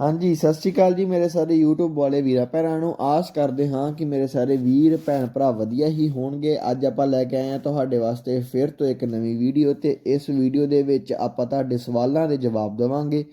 ਹਾਂਜੀ, ਸਤਿ ਸ਼੍ਰੀ ਅਕਾਲ ਜੀ ਮੇਰੇ ਸਾਰੇ YouTube ਵਾਲੇ ਵੀਰਾਂ ਭੈਣਾਂ ਨੂੰ। ਆਸ ਕਰਦੇ ਹਾਂ ਕਿ ਮੇਰੇ ਸਾਰੇ ਵੀਰ, ਭੈਣ ਭਰਾ ਵਧੀਆ ਹੀ ਹੋਣਗੇ। ਅੱਜ ਆਪਾਂ ਲੈ ਕੇ ਆਏ ਹਾਂ ਤੁਹਾਡੇ ਵਾਸਤੇ ਫਿਰ ਤੋਂ ਇੱਕ ਨਵੀਂ ਵੀਡੀਓ ਤੇ ਇਸ ਵੀਡੀਓ ਦੇ ਵਿੱਚ ਆਪਾਂ ਤੁਹਾਡੇ ਸਵਾਲਾਂ ਦੇ ਜਵਾਬ ਦੇਵਾਂਗੇ।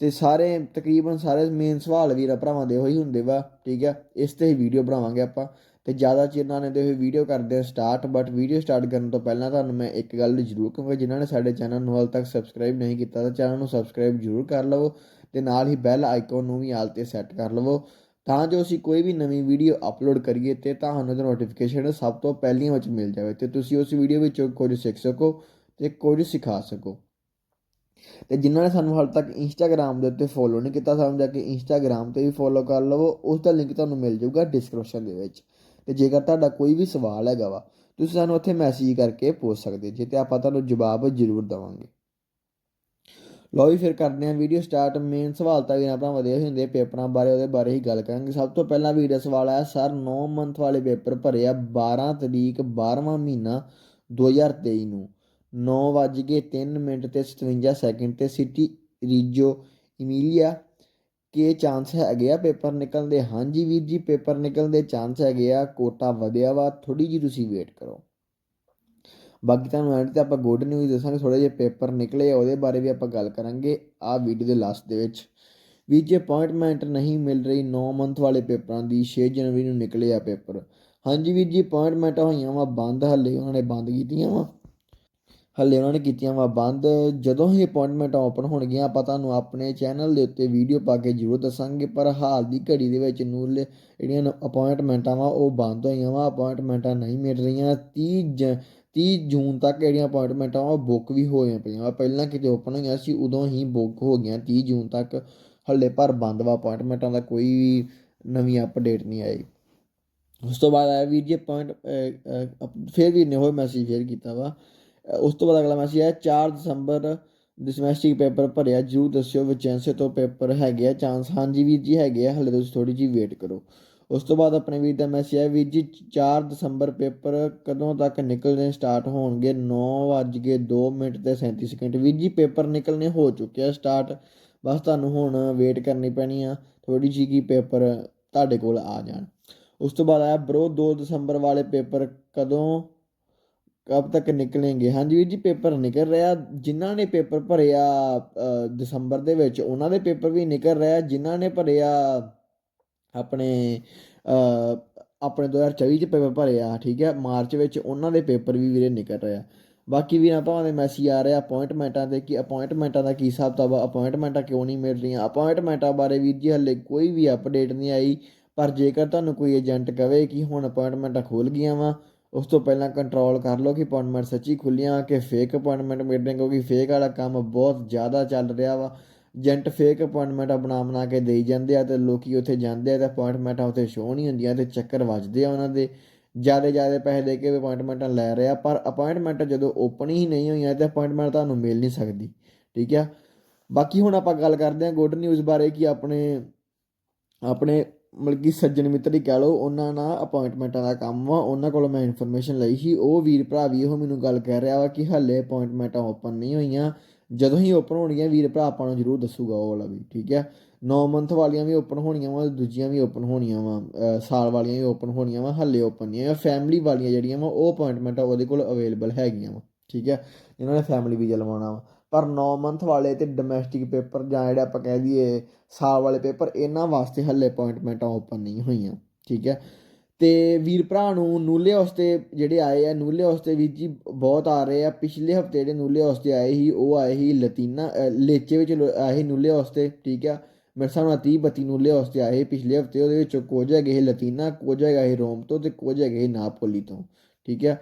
ਤੇ ਸਾਰੇ, ਤਕਰੀਬਨ ਸਾਰੇ ਮੇਨ ਸਵਾਲ ਵੀਰਾਂ ਭਰਾਵਾਂ ਦੇ ਹੋਈ ਹੁੰਦੇ ਵਾ, ਠੀਕ ਹੈ ਇਸ ਤੇ ਹੀ ਵੀਡੀਓ ਬਣਾਵਾਂਗੇ ਆਪਾਂ। ਤੇ ਜ਼ਿਆਦਾ ਚਿਰ ਨਾਲ ਦੇ ਹੋਏ ਵੀਡੀਓ ਕਰਦੇ ਹਾਂ ਸਟਾਰਟ ਬਟ ਵੀਡੀਓ ਸਟਾਰਟ ਕਰਨ ਤੋਂ ਪਹਿਲਾਂ ਤੁਹਾਨੂੰ ਮੈਂ ਇੱਕ ਗੱਲ ਜ਼ਰੂਰ ਕਹਾਂਗਾ, ਜਿਨ੍ਹਾਂ ਨੇ ਸਾਡੇ ਚੈਨਲ ਨੂੰ ਹਾਲ ਤੱਕ ਸਬਸਕ੍ਰਾਈਬ ਨਹੀਂ ਕੀਤਾ ਤਾਂ ਚੈਨਲ ਨੂੰ ਸਬਸਕ੍ਰਾਈਬ ਜ਼ਰੂਰ ਕਰ ਲਵੋ ਤੇ ਨਾਲ ਹੀ ਬੈਲ ਆਈਕਨ ਨੂੰ ਵੀ ਆਲ ਤੇ ਸੈੱਟ ਕਰ ਲਵੋ ਤਾਂ ਜੋ ਅਸੀਂ ਕੋਈ ਵੀ ਨਵੀਂ ਵੀਡੀਓ ਅਪਲੋਡ ਕਰੀਏ ਤੇ ਤੁਹਾਨੂੰ ਉਹਦਾ ਨੋਟੀਫਿਕੇਸ਼ਨ ਸਭ ਤੋਂ ਪਹਿਲੀਆਂ ਵਿੱਚ ਮਿਲ ਜਾਵੇ ਤੇ ਤੁਸੀਂ ਉਸ ਵੀਡੀਓ ਵਿੱਚੋਂ ਕੁਝ ਸਿੱਖ ਸਕੋ ਤੇ ਕੁਝ ਸਿਖਾ ਸਕੋ। ਤੇ ਜਿਨ੍ਹਾਂ ਨੇ ਸਾਨੂੰ ਹਾਲ ਤੱਕ ਇੰਸਟਾਗ੍ਰam ਦੇ ਉੱਤੇ ਫੋਲੋ ਨਹੀਂ ਕੀਤਾ, ਸਾਨੂੰ ਜਾ ਕੇ ਇੰਸਟਾਗ੍ਰam ਤੇ ਵੀ ਫੋਲੋ ਕਰ ਲਵੋ ਉਸ ਦਾ ਲਿੰਕ ਤੁਹਾਨੂੰ ਮਿਲ ਜਾਊਗਾ ਡਿਸਕ੍ਰਿਪਸ਼ਨ ਦੇ ਵਿੱਚ। ਤੇ ਜੇਕਰ ਤੁਹਾਡਾ ਕੋਈ ਵੀ ਸਵਾਲ ਹੈਗਾ ਵਾ, ਤੁਸੀਂ ਸਾਨੂੰ ਉੱਥੇ ਮੈਸੇਜ ਕਰਕੇ ਪੁੱਛ ਸਕਦੇ ਜੇ ਤੇ ਆਪਾਂ ਤੁਹਾਨੂੰ ਜਵਾਬ ਜ਼ਰੂਰ ਦਵਾਂਗੇ। ਲਓ ਵੀ ਫਿਰ ਕਰਦੇ ਹਾਂ ਵੀਡੀਓ ਸਟਾਰਟ ਮੇਨ ਸਵਾਲ ਤਾਂ ਵੀ ਆਪਣਾ ਵਧੀਆ ਹੀ ਹੁੰਦੇ, ਪੇਪਰਾਂ ਬਾਰੇ, ਉਹਦੇ ਬਾਰੇ ਹੀ ਗੱਲ ਕਰਾਂਗੇ। ਸਭ ਤੋਂ ਪਹਿਲਾਂ ਵੀਡੀਓ ਸਵਾਲ ਆਇਆ ਸਰ 9 ਮੰਥ ਵਾਲੇ ਪੇਪਰ ਭਰੇ ਆ 12 ਤਰੀਕ 12ਵਾਂ ਮਹੀਨਾ 2023 ਨੂੰ। 9:03 ਮਿੰਟ ਤੇ 57 ਸੈਕਿੰਡ ਤੇ ਸਿਟੀ ਰੀਜੋ ਇਮੀਲੀਆ ਕੇ ਚਾਂਸ ਹੈਗੇ ਆ ਪੇਪਰ ਨਿਕਲਣ ਦੇ ਹਾਂਜੀ ਵੀਰ ਜੀ, ਪੇਪਰ ਨਿਕਲਣ ਦੇ ਚਾਂਸ ਹੈਗੇ ਆ। ਕੋਟਾ ਵਧਿਆ ਵਾ ਥੋੜੀ ਜੀ ਤੁਸੀਂ ਵੇਟ ਕਰੋ। ਬਾਕੀ ਤੁਹਾਨੂੰ ਐਂਡ ਤੇ ਆਪਾਂ ਗੁੱਡ ਨਿਊਜ਼ ਦੱਸਾਂਗੇ ਥੋੜੇ ਜਿਹੇ ਪੇਪਰ ਨਿਕਲੇ ਆ, ਉਹਦੇ ਬਾਰੇ ਵੀ ਆਪਾਂ ਗੱਲ ਕਰਾਂਗੇ ਆ ਵੀਡੀਓ ਦੇ ਲਾਸਟ ਦੇ ਵਿੱਚ। ਵੀਰ ਜੀ ਅਪਾਇੰਟਮੈਂਟ ਨਹੀਂ ਮਿਲ ਰਹੀ 9 ਮੰਥ ਵਾਲੇ ਪੇਪਰਾਂ ਦੀ 6 ਜਨਵਰੀ ਨੂੰ ਨਿਕਲੇ ਆ ਪੇਪਰ। ਹਾਂਜੀ ਵੀਰ ਜੀ ਅਪਾਇੰਟਮੈਂਟ ਹੋਈਆਂ ਵਾ, ਬੰਦ ਹੱਲੇ, ਉਹਨਾਂ ਨੇ ਬੰਦ ਕੀਤੀਆਂ ਵਾ। ਹੱਲੇ ਉਹਨਾਂ ਨੇ ਕੀਤੀਆਂ ਵਾ ਬੰਦ। ਜਦੋਂ ਹੀ ਅਪਾਇੰਟਮੈਂਟ ਓਪਨ ਹੋਣਗੀਆਂ, ਆਪਾਂ ਤੁਹਾਨੂੰ ਆਪਣੇ ਚੈਨਲ ਦੇ ਉੱਤੇ ਵੀਡੀਓ ਪਾ ਕੇ ਜ਼ਰੂਰ ਦੱਸਾਂਗੇ। ਪਰ ਹਾਲ ਦੀ ਘੜੀ ਦੇ ਵਿੱਚ ਨੂਰਲੇ ਜਿਹੜੀਆਂ ਅਪਾਇੰਟਮੈਂਟਾਂ ਵਾ, ਉਹ ਬੰਦ ਹੋਈਆਂ ਵਾ। ਅਪਾਇੰਟਮੈਂਟਾਂ ਨਹੀਂ ਮਿਲ ਰਹੀਆਂ। 30 ਜ 30 ਜੂਨ ਤੱਕ ਜਿਹੜੀਆਂ ਅਪਾਇੰਟਮੈਂਟਾਂ ਉਹ ਬੁੱਕ ਵੀ ਹੋਈਆਂ ਪਈਆਂ ਵਾ। ਪਹਿਲਾਂ ਕਿਤੇ ਓਪਨ ਹੋਈਆਂ ਸੀ, ਉਦੋਂ ਹੀ ਬੁੱਕ ਹੋ ਗਈਆਂ 30 ਜੂਨ ਤੱਕ। ਹੱਲੇ ਪਰ ਬੰਦ ਵਾ ਅਪਾਇੰਟਮੈਂਟਾਂ ਦਾ ਕੋਈ ਵੀ ਨਵੀਂ ਅਪਡੇਟ ਨਹੀਂ ਆਈ। ਉਸ ਤੋਂ ਬਾਅਦ ਆਇਆ ਵੀਰ ਜੀ ਪੁਆਇੰਟ ਫਿਰ ਵੀ ਨੇ ਹੋਏ ਮੈਸੇਜ ਫੇਰ ਕੀਤਾ ਵਾ। ਉਸ ਤੋਂ ਬਾਅਦ ਅਗਲਾ ਮੈਸੇਜ ਹੈ 4 ਦਸੰਬਰ ਡਿਸਮੈਸਟਿਕ ਪੇਪਰ ਭਰਿਆ, ਜਰੂਰ ਦੱਸਿਓ ਵਿਚੈਂਸੇ ਤੋਂ ਪੇਪਰ ਹੈਗੇ ਆ ਚਾਂਸ ਹਾਂਜੀ ਵੀਰ ਜੀ ਹੈਗੇ ਆ, ਹਲੇ ਤੁਸੀਂ ਥੋੜੀ ਜੀ ਵੇਟ ਕਰੋ। ਉਸ ਤੋਂ ਬਾਅਦ ਆਪਣੇ ਵੀਰ ਦਾ ਮੈਸੇਜ ਹੈ, ਵੀਰ ਜੀ 4 ਦਸੰਬਰ ਪੇਪਰ ਕਦੋਂ ਤੱਕ ਨਿਕਲਣੇ ਸਟਾਰਟ ਹੋਣਗੇ? 9:02 ਮਿੰਟ ਤੇ 37 ਸੈਕਿੰਡ ਵੀਰ ਜੀ ਪੇਪਰ ਨਿਕਲਣੇ ਹੋ ਚੁੱਕੇ ਆ ਸਟਾਰਟ ਬਸ ਤੁਹਾਨੂੰ ਹੁਣ ਵੇਟ ਕਰਨੀ ਪੈਣੀ ਆ ਥੋੜੀ ਜੀ ਕੀ ਪੇਪਰ ਤੁਹਾਡੇ ਕੋਲ ਆ ਜਾਣ। ਉਸ ਤੋਂ ਬਾਅਦ ਆਇਆ ਬ్రో 2 ਦਸੰਬਰ ਵਾਲੇ ਪੇਪਰ ਕਦੋਂ ਕਬ ਤੱਕ ਨਿਕਲਣਗੇ ਹਾਂਜੀ ਵੀਰ ਜੀ ਪੇਪਰ ਨਿਕਲ ਰਿਹਾ। ਜਿਨ੍ਹਾਂ ਨੇ ਪੇਪਰ ਭਰਿਆ ਦਸੰਬਰ ਦੇ ਵਿੱਚ ਉਹਨਾਂ ਦੇ ਪੇਪਰ ਵੀ ਨਿਕਲ ਰਿਹਾ। ਜਿਨ੍ਹਾਂ ਨੇ ਭਰਿਆ ਆ ਆਪਣੇ ਅ, ਆਪਣੇ 2024 ਚ ਪੇਪਰ ਭਰਿਆ ਠੀਕ ਹੈ? ਮਾਰਚ ਵਿੱਚ ਉਹਨਾਂ ਦੇ ਪੇਪਰ ਵੀ ਵੀਰੇ ਨਿਕਲ ਰਿਹਾ ਬਾਕੀ ਵੀਰਾਂ ਭਾਵਾਂ ਦੇ ਮੈਸੇਜ ਆ ਰਿਹਾ ਅਪਾਇੰਟਮੈਂਟਾਂ ਦੇ ਕਿ ਅਪਾਇੰਟਮੈਂਟਾਂ ਦਾ ਕੀ ਹਿਸਾਬ ਤਾਂ ਅਪਾਇੰਟਮੈਂਟਾਂ ਕਿਉਂ ਨਹੀਂ ਮਿਲ ਰਹੀਆਂ? ਅਪਾਇੰਟਮੈਂਟਾਂ ਬਾਰੇ ਵੀਰ ਜੀ ਹਲੇ ਕੋਈ ਵੀ ਅਪਡੇਟ ਨਹੀਂ ਆਈ। ਪਰ ਜੇਕਰ ਤੁਹਾਨੂੰ ਕੋਈ ਏਜੰਟ ਕਵੇ ਕਿ ਹੁਣ ਅਪਾਇੰਟਮੈਂਟਾਂ ਖੁੱਲ ਗਈਆਂ ਵਾ ਉਸ ਤੋਂ ਪਹਿਲਾਂ ਕੰਟਰੋਲ ਕਰ ਲਓ ਕਿ ਅਪਾਇੰਟਮੈਂਟ ਸੱਚੀ ਖੁੱਲੀਆਂ ਕਿ ਫੇਕ ਅਪਾਇੰਟਮੈਂਟ ਮਿਲਦੇ ਕਿਉਂਕਿ ਫੇਕ ਵਾਲਾ ਕੰਮ ਬਹੁਤ ਜ਼ਿਆਦਾ ਚੱਲ ਰਿਹਾ ਵਾ। ਏਜੰਟ ਫੇਕ ਅਪਾਇੰਟਮੈਂਟਾਂ ਬਣਾ ਬਣਾ ਕੇ ਦੇਈ ਜਾਂਦੇ ਆ ਤੇ ਲੋਕੀ ਉੱਥੇ ਜਾਂਦੇ ਆ ਤੇ ਅਪਾਇੰਟਮੈਂਟਾਂ ਉੱਥੇ ਸ਼ੋਅ ਨਹੀਂ ਹੁੰਦੀਆਂ ਤੇ ਚੱਕਰ ਵੱਜਦੇ ਆ ਉਹਨਾਂ ਦੇ। ਜ਼ਿਆਦਾ ਜ਼ਿਆਦਾ ਪੈਸੇ ਦੇ ਕੇ ਅਪਾਇੰਟਮੈਂਟਾਂ ਲੈ ਰਿਹਾ ਪਰ ਅਪਾਇੰਟਮੈਂਟ ਜਦੋਂ ਓਪਨ ਹੀ ਨਹੀਂ ਹੋਈਆਂ ਤੇ ਅਪਾਇੰਟਮੈਂਟ ਤੁਹਾਨੂੰ ਮਿਲ ਨਹੀਂ ਸਕਦੀ, ਠੀਕ ਆ? ਬਾਕੀ ਹੁਣ ਆਪਾਂ ਗੱਲ ਕਰਦੇ ਹਾਂ ਗੁੱਡ ਨਿਊਜ਼ ਬਾਰੇ ਕਿ ਆਪਣੇ ਆਪਣੇ ਮਤਲਬ ਕਿ ਸੱਜਣ ਮਿੱਤਰ ਹੀ ਕਹਿ ਲਓ, ਉਹਨਾਂ ਨਾਲ ਅਪਾਇੰਟਮੈਂਟਾਂ ਦਾ ਕੰਮ ਵਾ, ਉਹਨਾਂ ਕੋਲੋਂ ਮੈਂ ਇਨਫੋਰਮੇਸ਼ਨ ਲਈ ਸੀ। ਉਹ ਵੀਰ ਭਰਾ ਵੀ ਉਹ ਮੈਨੂੰ ਗੱਲ ਕਹਿ ਰਿਹਾ ਵਾ ਕਿ ਹਾਲੇ ਅਪਾਇੰਟਮੈਂਟਾਂ ਓਪਨ ਨਹੀਂ ਹੋਈਆਂ। ਜਦੋਂ ਹੀ ਓਪਨ ਹੋਣਗੀਆਂ, ਵੀਰ ਭਰਾ ਆਪਾਂ ਨੂੰ ਜ਼ਰੂਰ ਦੱਸੂਗਾ ਉਹ ਵਾਲਾ ਵੀ, ਠੀਕ ਹੈ? 9 ਮੰਥ ਵਾਲੀਆਂ ਵੀ ਓਪਨ ਹੋਣੀਆਂ ਵਾ, ਦੂਜੀਆਂ ਵੀ ਓਪਨ ਹੋਣੀਆਂ ਵਾ ਸਾਲ ਵਾਲੀਆਂ ਵੀ ਓਪਨ ਹੋਣੀਆਂ ਵਾ, ਹਾਲੇ ਓਪਨ ਨਹੀਂ ਆ ਫੈਮਿਲੀ ਵਾਲੀਆਂ ਜਿਹੜੀਆਂ ਵਾ, ਉਹ ਅਪਾਇੰਟਮੈਂਟ ਉਹਦੇ ਕੋਲ ਅਵੇਲੇਬਲ ਹੈਗੀਆਂ ਵਾ, ਠੀਕ ਹੈ? ਇਹਨਾਂ ਨੇ ਫੈਮਿਲੀ ਵੀਜ਼ਾ ਲਵਾਉਣਾ ਵਾ। ਪਰ 9 ਮੰਥ ਵਾਲੇ ਤੇ ਡੋਮੈਸਟਿਕ ਪੇਪਰ ਜਾਂ ਜਿਹੜੇ ਆਪਾਂ ਕਹਿ ਦਈਏ ਸਾਲ ਵਾਲੇ ਪੇਪਰ ਇਹਨਾਂ ਵਾਸਤੇ ਹੱਲੇ ਅਪਾਇੰਟਮੈਂਟਾਂ ਓਪਨ ਨਹੀਂ ਹੋਈਆਂ, ਠੀਕ ਹੈ। ਤੇ ਵੀਰ ਭਰਾ ਨੂੰ ਨੂਲੇ ਹੌਸਤੇ ਜਿਹੜੇ ਆਏ ਆ, ਨੂਲੇ ਹੌਸਤੇ ਵੀਰ ਜੀ ਬਹੁਤ ਆ ਰਹੇ ਆ। ਪਿਛਲੇ ਹਫ਼ਤੇ ਜਿਹੜੇ ਨੂਲੇ ਹੌਸਤੇ ਆਏ ਸੀ, ਉਹ ਆਏ ਸੀ ਲਤੀਨਾ ਲੇਚੇ ਵਿੱਚ ਲੋ- ਆਏ ਸੀ ਨੂਲੇ ਹੌਸਤੇ ਠੀਕ ਆ। ਮੇਰੇ ਹਿਸਾਬ ਨਾਲ 30 32 ਨੂਲੇ ਹੌਸਤੇ ਆਏ ਸੀ ਪਿਛਲੇ ਹਫ਼ਤੇ, ਉਹਦੇ ਵਿੱਚੋਂ ਕੁਝ ਹੈਗੇ ਲਤੀਨਾ, ਕੁਝ ਹੈਗਾ ਸੀ ਰੋਮ ਤੋਂ ਤੇ ਕੁਝ ਹੈਗੇ ਸੀ ਨਾਪੋਲੀ ਤੋਂ, ਠੀਕ ਆ।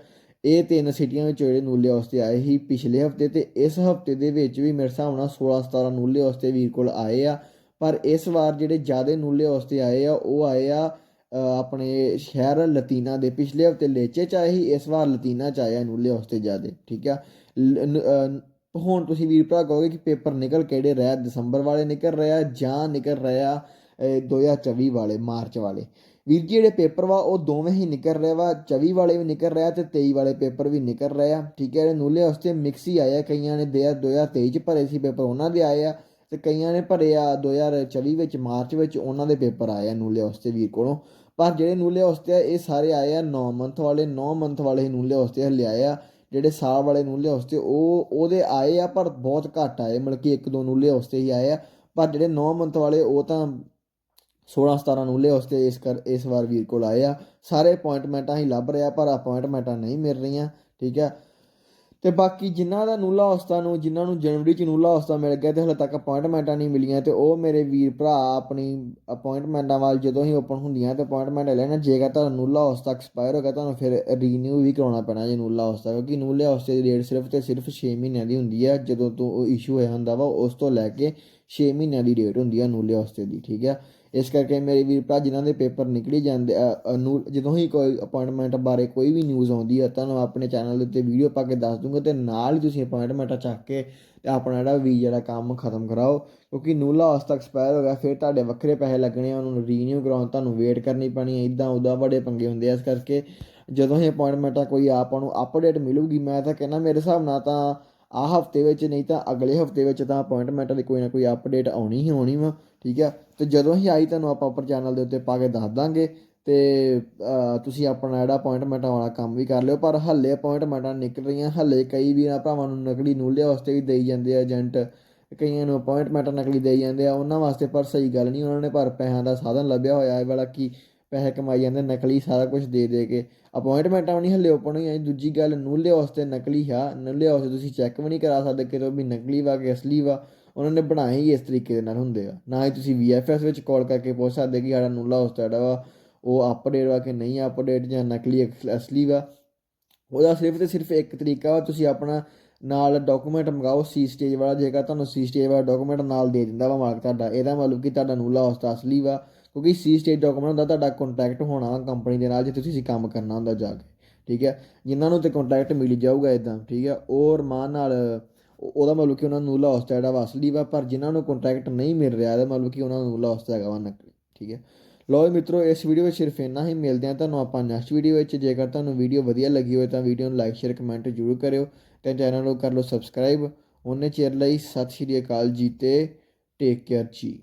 ਇਹ ਤਿੰਨ ਸਿਟੀਆਂ ਵਿੱਚ ਜਿਹੜੇ ਨੂਲੇ ਹੌਸਤੇ ਆਏ ਸੀ ਪਿਛਲੇ ਹਫ਼ਤੇ ਤੇ ਇਸ ਹਫ਼ਤੇ ਦੇ ਵਿੱਚ ਵੀ ਮੇਰੇ ਹਿਸਾਬ ਨਾਲ 16 17 ਨੂਲੇ ਹੌਸਤੇ ਵੀਰ ਕੋਲ ਆਏ ਆ। ਪਰ ਇਸ ਵਾਰ ਜਿਹੜੇ ਜ਼ਿਆਦਾ ਨੂਲੇ ਹੌਸਤੇ ਆਏ ਆ ਉਹ ਆਏ ਆ ਆਪਣੇ ਸ਼ਹਿਰ ਲਤੀਨਾ ਦੇ। ਪਿਛਲੇ ਹਫ਼ਤੇ ਲੇਚੇ ਚ ਆਏ ਸੀ ਇਸ ਵਾਰ ਲਤੀਨਾ ਚ ਆਏ ਆ ਨੂਲੇ ਹੌਸਤੇ ਜ਼ਿਆਦਾ ਠੀਕ ਆ? ਲ- ਨ- ਹੁਣ ਤੁਸੀਂ ਵੀਰ ਭਰਾ ਕਹੋਗੇ ਕਿ ਪੇਪਰ ਨਿਕਲ ਕਿਹੜੇ ਰਿਹਾ? ਦਸੰਬਰ ਵਾਲੇ ਨਿਕਲ ਰਿਹਾ ਜਾਂ ਨਿਕਲ ਰਿਹਾ ਅ, 2024 ਵਾਲੇ ਮਾਰਚ ਵਾਲੇ। ਵੀਰ ਜੀ, ਜਿਹੜੇ ਪੇਪਰ ਵਾ, ਉਹ ਦੋਵੇਂ ਹੀ ਨਿਕਲ ਰਹੇ ਵਾ 24 ਵਾਲੇ ਵੀ ਨਿਕਲ ਰਿਹਾ ਤੇ 23 ਵਾਲੇ ਪੇਪਰ ਵੀ ਨਿਕਲ ਰਹੇ ਆ। ਠੀਕ ਹੈ, ਜਿਹੜੇ ਨੂਲੇ ਹੌਸਤੇ ਮਿਕਸ ਹੀ ਆਏ ਆ, ਕਈਆਂ ਨੇ ਦੇ 2023 ਚ ਭਰੇ ਸੀ ਪੇਪਰ, ਉਹਨਾਂ ਦੇ ਆਏ ਆ ਤੇ ਕਈਆਂ ਨੇ ਭਰੇ ਆ 2024 ਵਿੱਚ, ਮਾਰਚ ਵਿੱਚ, ਉਹਨਾਂ ਦੇ ਪੇਪਰ ਆਏ ਆ ਨੂਲੇ ਹੌਸਤੇ ਵੀਰ ਕੋਲੋਂ। ਪਰ ਜਿਹੜੇ ਨੂਲੇ ਹੌਸਤੇ ਆ, ਇਹ ਸਾਰੇ ਆਏ ਆ 9 ਮੰਥ ਵਾਲੇ 9 ਮੰਥ ਵਾਲੇ ਹੀ ਨੂਲੇ ਹੌਸਤੇ ਹਲੇ ਆਏ ਆ। ਜਿਹੜੇ ਸਾਲ ਵਾਲੇ ਨੂਲੇ ਹੌਸਤੇ ਉਹ, ਉਹਦੇ ਆਏ ਆ, ਪਰ ਬਹੁਤ ਘੱਟ ਆਏ, ਮਤਲਬ ਕਿ ਇੱਕ ਦੋ ਨੂਲੇ ਹੌਸਤੇ ਹੀ ਆਏ ਆ। ਪਰ ਜਿਹੜੇ 9 ਮੰਥ ਵਾਲੇ, ਉਹ ਤਾਂ 16 17 ਨੂਲੇ ਹੌਸਤੇ ਇਸ ਕਰ, ਇਸ ਵਾਰ ਵੀਰ ਕੋਲ ਆਏ ਆ। ਸਾਰੇ ਅਪਾਇੰਟਮੈਂਟਾਂ ਹੀ ਲੱਭ ਰਿਹਾ ਪਰ ਅਪਾਇੰਟਮੈਂਟਾਂ ਨਹੀਂ ਮਿਲ ਰਹੀਆਂ, ਠੀਕ ਹੈ ਤੇ ਬਾਕੀ ਜਿਨ੍ਹਾਂ ਦਾ ਨੂਲਾ ਹੌਸਤਾ ਨੂੰ, ਜਿਨ੍ਹਾਂ ਨੂੰ ਜਨਵਰੀ ਚ ਨੂਲਾ ਹੌਸਤਾ ਮਿਲ ਗਿਆ ਤੇ ਹਲੇ ਤੱਕ ਅਪਾਇੰਟਮੈਂਟਾਂ ਨਹੀਂ ਮਿਲੀਆਂ ਤੇ ਉਹ ਮੇਰੇ ਵੀਰ ਭਰਾ ਆਪਣੀ ਅਪਾਇੰਟਮੈਂਟਾਂ ਵੱਲ ਜਦੋਂ ਹੀ ਓਪਨ ਹੁੰਦੀਆਂ ਤੇ ਅਪਾਇੰਟਮੈਂਟ ਲੈਣਾ ਜੇਕਰ ਤੁਹਾਨੂੰ ਨੂਲਾ ਹੌਸਤਾ ਐਕਸਪਾਇਰ ਹੋ ਗਿਆ ਤੁਹਾਨੂੰ ਫਿਰ ਰੀਨਿਊ ਵੀ ਕਰਾਉਣਾ ਪੈਣਾ ਜੇ ਨੂਲਾ ਹੌਸਤਾ ਕਿਉਂਕਿ ਨੂਲੇ ਹੌਸਤੇ ਦੀ ਡੇਟ ਸਿਰਫ ਤੇ ਸਿਰਫ 6 ਮਹੀਨਿਆਂ ਦੀ ਹੁੰਦੀ ਹੈ ਜਦੋਂ ਤੋਂ ਉਹ ਇਸ਼ੂ ਹੋਇਆ ਹੁੰਦਾ ਵਾ, ਉਸ ਤੋਂ ਲੈ ਕੇ 6 ਮਹੀਨਿਆਂ ਦੀ ਡੇਟ ਹੁੰਦੀ ਹੈ ਨੂਲੇ ਹੌਸਤੇ ਦੀ, ਠੀਕ ਹੈ ਇਸ ਕਰਕੇ ਮੇਰੇ ਵੀਰ ਭਰਾ, ਜਿਨ੍ਹਾਂ ਦੇ ਪੇਪਰ ਨਿਕਲੀ ਜਾਂਦੇ ਨੂੰ, ਜਦੋਂ ਹੀ ਕੋਈ ਅਪਾਇੰਟਮੈਂਟ ਬਾਰੇ ਕੋਈ ਵੀ ਨਿਊਜ਼ ਆਉਂਦੀ ਹੈ ਤੁਹਾਨੂੰ ਆਪਣੇ ਚੈਨਲ ਦੇ ਉੱਤੇ ਵੀਡੀਓ ਪਾ ਕੇ ਦੱਸ ਦੂੰਗਾ ਤੇ ਨਾਲ ਹੀ ਤੁਸੀਂ ਅਪਾਇੰਟਮੈਂਟਾਂ ਚੱਕ ਕੇ ਤੇ ਆਪਣਾ ਜਿਹੜਾ ਵੀ ਜਿਹੜਾ ਕੰਮ ਖਤਮ ਕਰਾਓ, ਕਿਉਂਕਿ ਨੂਲਾ ਹਾਸ ਤੱਕ ਐਕਸਪਾਇਰ ਹੋ ਗਿਆ, ਫਿਰ ਤੁਹਾਡੇ ਵੱਖਰੇ ਪੈਸੇ ਲੱਗਣੇ ਆ, ਉਹਨੂੰ ਰੀਨਿਊ ਕਰਾਉਣ, ਤੁਹਾਨੂੰ ਵੇਟ ਕਰਨੀ ਪੈਣੀ ਹੈ ਇਦਾਂ ਉਦਾਂ ਬੜੇ ਪੰਗੇ ਹੁੰਦੇ ਆ। ਇਸ ਕਰਕੇ ਜਦੋਂ ਹੀ ਅਪਾਇੰਟਮੈਂਟਾਂ ਕੋਈ ਆਪਾਂ ਨੂੰ ਅਪਡੇਟ ਮਿਲੂਗੀ, ਮੈਂ ਤਾਂ ਕਹਿੰਦਾ ਮੇਰੇ ਹਿਸਾਬ ਨਾਲ ਤਾਂ ਆਹ ਹਫ਼ਤੇ ਵਿੱਚ, ਨਹੀਂ ਤਾਂ ਅਗਲੇ ਹਫ਼ਤੇ ਵਿੱਚ ਤਾਂ ਅਪਾਇੰਟਮੈਂਟ ਦੀ ਕੋਈ ਨਾ ਕੋਈ ਅਪਡੇਟ ਆਉਣੀ ਹੀ ਹੋਣੀ ਵਾ। ਠੀਕ ਹੈ ਤੇ ਜਦੋਂ ਹੀ ਆਈ, ਤੁਹਾਨੂੰ ਆਪਾਂ ਉੱਪਰ ਚੈਨਲ ਦੇ ਉੱਤੇ ਪਾ ਕੇ ਦੱਸ ਦਾਂਗੇ ਤੇ ਤੁਸੀਂ ਆਪਣਾ ਜਿਹੜਾ ਅਪਾਇੰਟਮੈਂਟਾਂ ਵਾਲਾ ਕੰਮ ਵੀ ਕਰ ਲਿਓ, ਪਰ ਹੱਲੇ ਅਪਾਇੰਟਮੈਂਟਾਂ ਨਿਕਲ ਰਹੀਆਂ, ਹੱਲੇ ਕਈ ਵੀਰਾਂ ਭਰਾਵਾਂ ਨੂੰ ਨਕਲੀ ਨੂਲੇ ਵਾਸਤੇ ਵੀ ਦੇਈ ਜਾਂਦੇ ਆ ਏਜੰਟ ਕਈਆਂ ਨੂੰ ਅਪਾਇੰਟਮੈਂਟਾਂ ਨਕਲੀ ਦੇਈ ਜਾਂਦੇ ਆ, ਉਹਨਾਂ ਵਾਸਤੇ ਪਰ ਸਹੀ ਗੱਲ ਨਹੀਂ ਉਹਨਾਂ ਨੇ, ਪਰ ਪੈਸਿਆਂ ਦਾ ਸਾਧਨ ਲੱਭਿਆ ਹੋਇਆ ਹੈ ਵਾਲਾ ਕੀ ਪੈਸੇ ਕਮਾਈ ਜਾਂਦੇ, ਨਕਲੀ ਸਾਰਾ ਕੁਝ ਦੇ ਦੇ ਕੇ। ਅਪਾਇੰਟਮੈਂਟਾਂ ਨਹੀਂ ਹੱਲੇ ਓਪਨ ਹੋਈਆਂ ਦੂਜੀ ਗੱਲ ਨੂਲੇ ਵਾਸਤੇ ਨਕਲੀ ਆ ਨੂਲੇ ਵਾਸਤੇ ਤੁਸੀਂ ਚੈੱਕ ਵੀ ਨਹੀਂ ਕਰਾ ਸਕਦੇ ਕਿ ਵੀ ਨਕਲੀ ਵਾ ਕਿ ਅਸਲੀ ਵਾ। ਉਹਨਾਂ ਨੇ ਬਣਾਏ ਹੀ ਇਸ ਤਰੀਕੇ ਦੇ ਨਾਲ ਹੁੰਦੇ ਆ। ਨਾ ਹੀ ਤੁਸੀਂ VFS ਵਿੱਚ ਕਾਲ ਕਰਕੇ ਪੁੱਛ ਸਕਦੇ ਕਿ ਸਾਡਾ ਨੂਲਾ ਉਸਤਾ ਜਿਹੜਾ ਵਾ, ਉਹ ਅਪਡੇਟ ਵਾ ਕਿ ਨਹੀਂ ਅਪਡੇਟ ਜਾਂ ਨਕਲੀ ਅਕ- ਅਸਲੀ ਵਾ। ਉਹਦਾ ਸਿਰਫ ਤੇ ਸਿਰਫ ਇੱਕ ਤਰੀਕਾ ਵਾ, ਤੁਸੀਂ ਆਪਣਾ ਨਾਲ ਡਾਕੂਮੈਂਟ ਮੰਗਾਓ ਸੀ ਸਟੇਜ ਵਾਲਾ, ਜੇਕਰ ਤੁਹਾਨੂੰ ਸੀ ਸਟੇਜ ਵਾਲਾ ਡਾਕੂਮੈਂਟ ਨਾਲ ਦੇ ਦਿੰਦਾ ਵਾ ਮਾਲਕ ਤੁਹਾਡਾ, ਇਹਦਾ ਮਤਲਬ ਕਿ ਤੁਹਾਡਾ ਨੂਲਾ ਉਸਤਾ ਅਸਲੀ ਵਾ, ਕਿਉਂਕਿ ਸੀ ਸਟੇਜ ਡਾਕੂਮੈਂਟ ਹੁੰਦਾ ਤੁਹਾਡਾ ਕੰਟੈਕਟ ਹੋਣਾ ਕੰਪਨੀ ਦੇ ਨਾਲ, ਜੇ ਤੁਸੀਂ ਕੰਮ ਕਰਨਾ ਹੁੰਦਾ ਜਾ ਕੇ, ਠੀਕ ਹੈ? ਜਿਨ੍ਹਾਂ ਨੂੰ ਤੇ ਕੰਟੈਕਟ ਮਿਲ ਜਾਊਗਾ ਇਦਾਂ ਠੀਕ ਹੈ? ਔਰ ਮਾਂ ਨਾਲ ਉਹਦਾ ਮਤਲਬ ਕਿ ਉਹਨਾਂ ਨੂੰ ਨੂਲਾ ਦਾ ਜਿਹੜਾ ਵਾ ਅਸਲੀ ਵਾ, ਪਰ ਜਿਨ੍ਹਾਂ ਨੂੰ ਕੰਟੈਕਟ ਨਹੀਂ ਮਿਲ ਰਿਹਾ, ਇਹਦਾ ਮਤਲਬ ਕਿ ਉਹਨਾਂ ਨੂੰ ਨੂਲਾ ਦਾ ਹੈਗਾ ਵਾ ਨਕਲੀ, ਠੀਕ ਹੈ? ਲੋ ਜੀ ਮਿੱਤਰੋ, ਇਸ ਵੀਡੀਓ ਵਿੱਚ ਸਿਰਫ ਇੰਨਾ ਹੀ, ਮਿਲਦੇ ਹਾਂ ਤੁਹਾਨੂੰ ਆਪਾਂ ਨੈਕਸਟ ਵੀਡੀਓ ਵਿੱਚ। ਜੇਕਰ ਤੁਹਾਨੂੰ ਵੀਡੀਓ ਵਧੀਆ ਲੱਗੀ ਹੋਵੇ ਤਾਂ ਵੀਡੀਓ ਨੂੰ ਲਾਈਕ ਸ਼ੇਅਰ ਕਮੈਂਟ ਜ਼ਰੂਰ ਕਰਿਓ ਤੇ ਚੈਨਲ ਨੂੰ ਕਰ ਲਓ ਸਬਸਕ੍ਰਾਈਬ ਉਹਨੇ ਚਿਰ ਲਈ ਸਤਿ ਸ਼੍ਰੀ ਅਕਾਲ ਜੀ ਤੇ ਟੇਕ ਕੇਅਰ ਜੀ।